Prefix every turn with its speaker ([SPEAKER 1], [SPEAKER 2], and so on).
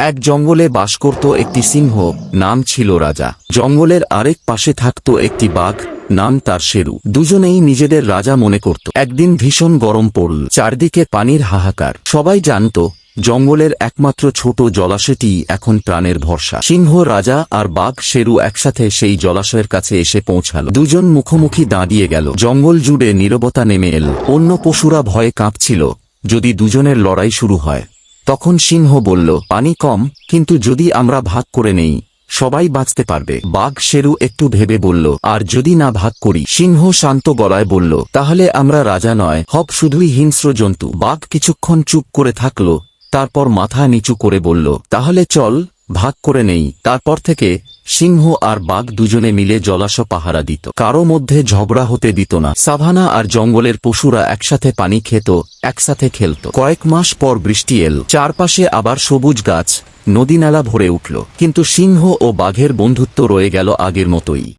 [SPEAKER 1] এক জঙ্গলে বাস করত একটি সিংহ, নাম ছিল রাজা। জঙ্গলের আরেক পাশে থাকত একটি বাঘ, নাম তার শেরু। দুজনেই নিজেদের রাজা মনে করত। একদিন ভীষণ গরম পড়ল। চারদিকে পানির হাহাকার। সবাই জানত, জঙ্গলের একমাত্র ছোট জলাশয়টি এখন প্রাণের ভরসা। সিংহ, রাজা আর বাঘ, শেরু একসাথে সেই জলাশয়ের কাছে এসে পৌঁছাল। দুজন মুখোমুখি দাঁড়িয়ে গেল। জঙ্গল জুড়ে নীরবতা নেমে এল। অন্য পশুরা ভয়ে কাঁপছিল। যদি দুজনের লড়াই শুরু হয় তখন সিংহ বলল, পানি কম, কিন্তু যদি আমরা ভাগ করে নেই, সবাই বাঁচতে পারবে। বাঘ শেরু একটু ভেবে বলল, আর যদি না ভাগ করি? সিংহ শান্ত গলায় বলল, তাহলে আমরা রাজা নয়, হব শুধুই হিংস্র জন্তু। বাঘ কিছুক্ষণ চুপ করে থাকল, তারপর মাথা নিচু করে বলল, তাহলে চল ভাগ করে নেই, তারপর থেকে সিংহ আর বাঘ দুজনে মিলে জলাশ পাহারা দিত। কারও মধ্যে ঝগড়া হতে দিত না। সাভানা আর জঙ্গলের পশুরা একসাথে পানি খেত, একসাথে খেলত। কয়েক মাস পর বৃষ্টি এল। চারপাশে আবার সবুজ গাছ, নদী নালা ভরে উঠল। কিন্তু সিংহ ও বাঘের বন্ধুত্ব রয়ে গেল আগের মতোই।